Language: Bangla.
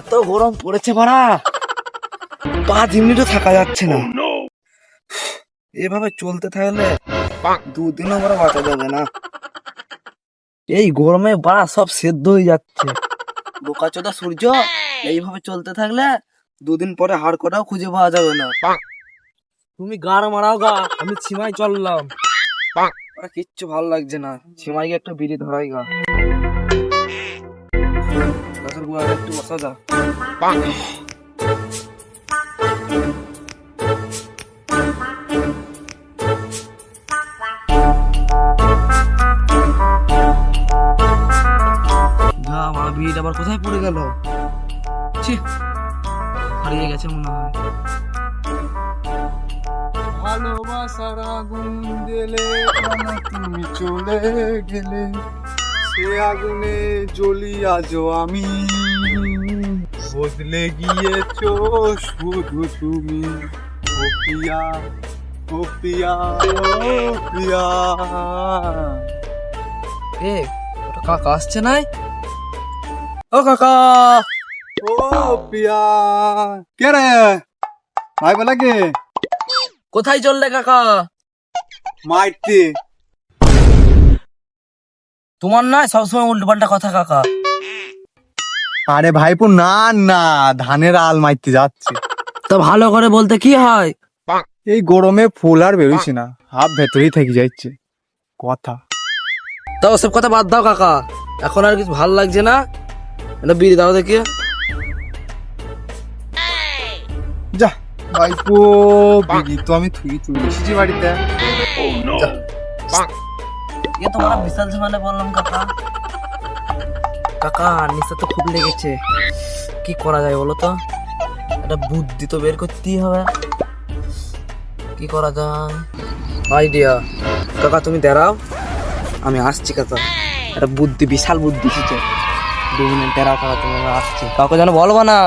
এত গরম পড়েছে বাড়া পাঁচ মিনিটও থাকা যাচ্ছে না। এভাবে চলতে থাকলে দুদিনও বড় বাঁচা যাবে না। এই গরমে বাড়া সব সেদ্ধ হয়ে যাচ্ছে। বোকা বোকাচোদা সূর্য, এইভাবে চলতে থাকলে দুদিন পরে হাড় কটাও খুঁজে পাওয়া যাবে না। তুমি গাড় মারাও গা, আমি ছিমাই চললাম। কিচ্ছু ভালো লাগছে না। ছিমাই একটা বিড়ি ধরাই গা। গাছের গোড়ায় একটু বসা আমার বিড়িটা আবার কোথায় পড়ে গেল ছি হারিয়ে গেছে মনে হয় ভালোবাসার আগুন দিলে তুমি চলে গেলে। সে আগুনে জ্বলি আজও আমি। বদলে গিয়েছো শুধু তুমি। ও পিয়া ও পিয়া এ ওটা কাকা আসছে নাই? ও কাকা ও পিয়া কে রে? ভাই বলা কে কোথায় চললে কাকা? মাইতে তোমার নয় সবসময় উল্টো পাল্টা কথা কাকা। আরে ভাইপো না না ধানের আল মাইতে যাচ্ছে। তা ভালো করে বলতে কি হয়? এই গরমে ফুল আর বেরোইছি না হাফ ভেতরেই থেকে যাচ্ছে কথা। তা ওসব কথা বাদ দাও কাকা। এখন আর কিছু ভালো লাগছে না? এটা বিড়ি দাও দেখি। যা ভাইপো বিড়ি তো আমি থুই চলে এসেছি বাড়িতে। এ তোমার বিশাল ঝামেলা বললাম কাকা। কাকা, নিচে তো খুব লেগেছে। কি করা যায় বলো তো? একটা বুদ্ধি তো বের করতেই হবে। কি করা যায়? আইডিয়া। কাকা, তুমি দাঁড়াও। আমি আসছি, কাকা। একটা বুদ্ধি, বিশাল বুদ্ধি এসেছে দু মিনিট দাঁড়াও, কাকা তুমি আসছি। কাউকে যেন বলব না।